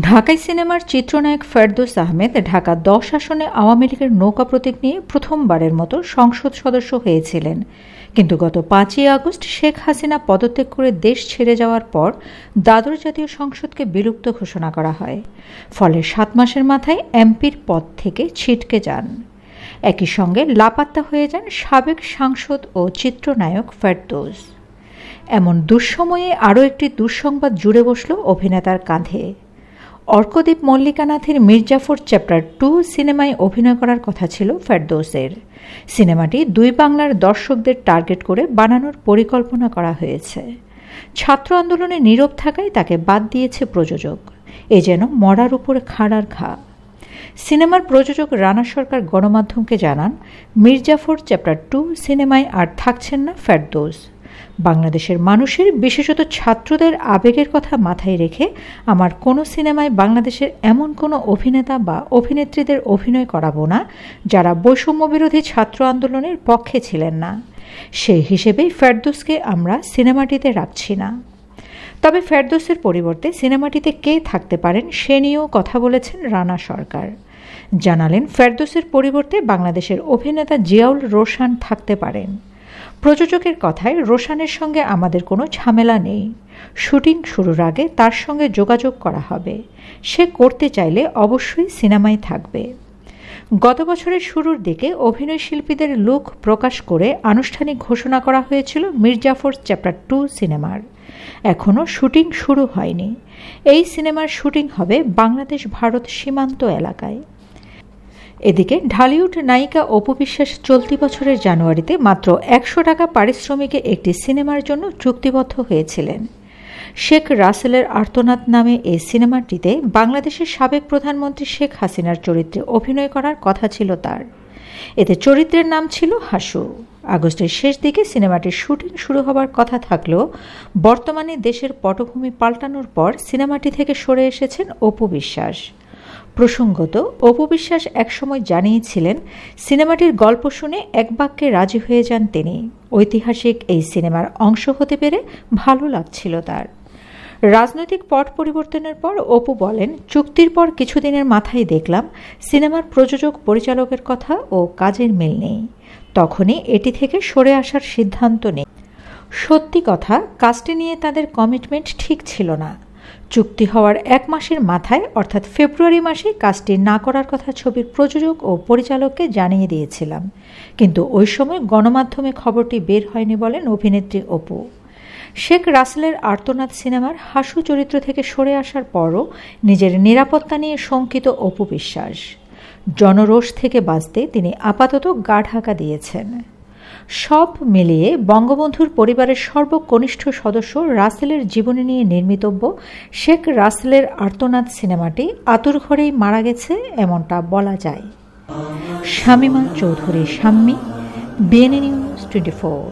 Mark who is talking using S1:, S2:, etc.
S1: ঢাকাই সিনেমার চিত্রনায়ক ফেরদৌস আহমেদ ঢাকা দশ আসনে আওয়ামী লীগের নৌকা প্রতীক নিয়ে প্রথমবারের মতো সংসদ সদস্য হয়েছিলেন। কিন্তু গত পাঁচই আগস্ট শেখ হাসিনা পদত্যাগ করে দেশ ছেড়ে যাওয়ার পর দাদর জাতীয় সংসদকে বিলুপ্ত ঘোষণা করা হয়। ফলে সাত মাসের মাথায় এমপির পদ থেকে ছিটকে যান। একই সঙ্গে লাপাত্তা হয়ে যান সাবেক সাংসদ ও চিত্রনায়ক ফেরদৌস। এমন দুঃসময়ে আরও একটি দুঃসংবাদ জুড়ে বসল অভিনেতার কাঁধে। অর্কদীপ মল্লিকানাথের মির্জাফর চ্যাপ্টার টু সিনেমায় অভিনয় করার কথা ছিল ফেরদৌসের। সিনেমাটি দুই বাংলার দর্শকদের টার্গেট করে বানানোর পরিকল্পনা করা হয়েছে। ছাত্র আন্দোলনে নীরব থাকায় তাকে বাদ দিয়েছে প্রযোজক। এ যেন মরার উপরে খাড়ার ঘা। সিনেমার প্রযোজক রানা সরকার গণমাধ্যমকে জানান, মির্জাফর চ্যাপ্টার টু সিনেমায় আর থাকছেন না ফেরদৌস। বাংলাদেশের মানুষের, বিশেষত ছাত্রদের আবেগের কথা মাথায় রেখে আমার কোনো সিনেমায় বাংলাদেশের এমন কোনো অভিনেতা বা অভিনেত্রীদের অভিনয় করাবো না, যারা বৈষম্য বিরোধী ছাত্র আন্দোলনের পক্ষে ছিলেন না। সেই হিসেবেই ফেরদৌসকে আমরা সিনেমাটিতে রাখছি না। তবে ফেরদৌসের পরিবর্তে সিনেমাটিতে কে থাকতে পারেন সে নিয়েও কথা বলেছেন রানা সরকার। জানালেন, ফেরদোসের পরিবর্তে বাংলাদেশের অভিনেতা জিয়াউল রোশান থাকতে পারেন। প্রযোজকের কথায় রোশানের সঙ্গে আমাদের কোনো ঝামেলা নেই। শুটিং শুরুর আগে তার সঙ্গে যোগাযোগ করা হবে। সে করতে চাইলে অবশ্যই সিনেমায় থাকবে। গত বছরের শুরুর দিকে অভিনয় শিল্পীদের লুক প্রকাশ করে আনুষ্ঠানিক ঘোষণা করা হয়েছিল মির্জাফর চ্যাপ্টার টু সিনেমার। এখনও শুটিং শুরু হয়নি। এই সিনেমার শুটিং হবে বাংলাদেশ ভারত সীমান্ত এলাকায়। এদিকে ঢালিউড নায়িকা অপু বিশ্বাস চলতি বছরের জানুয়ারিতে মাত্র একশো টাকা পারিশ্রমিকে একটি সিনেমার জন্য চুক্তিবদ্ধ হয়েছিলেন। শেখ রাসেলের আর্তনাদ নামে এই সিনেমাটিতে বাংলাদেশের সাবেক প্রধানমন্ত্রী শেখ হাসিনার চরিত্রে অভিনয় করার কথা ছিল তার। এতে চরিত্রের নাম ছিল হাসু। আগস্টের শেষ দিকে সিনেমাটির শুটিং শুরু হবার কথা থাকলেও বর্তমানে দেশের পটভূমি পাল্টানোর পর সিনেমাটি থেকে সরে এসেছেন অপু বিশ্বাস। প্রসঙ্গত অপবিশ্বাস একসময় জানিয়েছিলেন, সিনেমাটির গল্প শুনে এক বাক্যে রাজি হয়ে যান তিনি। ঐতিহাসিক এই সিনেমার অংশ হতে পেরে ভালো লাগছিল তার। রাজনৈতিক পট পরিবর্তনের পর অপু বলেন, চুক্তির পর কিছুদিনের মাথায় দেখলাম, সিনেমার প্রযোজক, পরিচালকের কথা ও কাজের মিল নেই। তখনই এটি থেকে সরে আসার সিদ্ধান্ত নেই। সত্যি কথা, কাজটি নিয়ে তাদের কমিটমেন্ট ঠিক ছিল না। চুক্তি হওয়ার এক মাসের মাথায়, অর্থাৎ ফেব্রুয়ারি মাসে কাজটি না করার কথা ছবির প্রযোজক ও পরিচালককে জানিয়ে দিয়েছিলাম। কিন্তু ওই সময় গণমাধ্যমে খবরটি বের হয়নি বলেন অভিনেত্রী অপু। শেখ রাসেলের আর্তনাদ সিনেমার হাসু চরিত্র থেকে সরে আসার পরও নিজের নিরাপত্তা নিয়ে শঙ্কিত অপু বিশ্বাস। জনরোষ থেকে বাঁচতে তিনি আপাতত গা ঢাকা দিয়েছেন। সব মিলিয়ে বঙ্গবন্ধুর পরিবারের সর্বকনিষ্ঠ সদস্য রাসেলের জীবনী নিয়ে নির্মিতব্য শেখ রাসেলের আর্তনাদ সিনেমাটি আতুর ঘরেই মারা গেছে এমনটা বলা যায়। Shamima Chowdhury, Shammi BNA news twenty four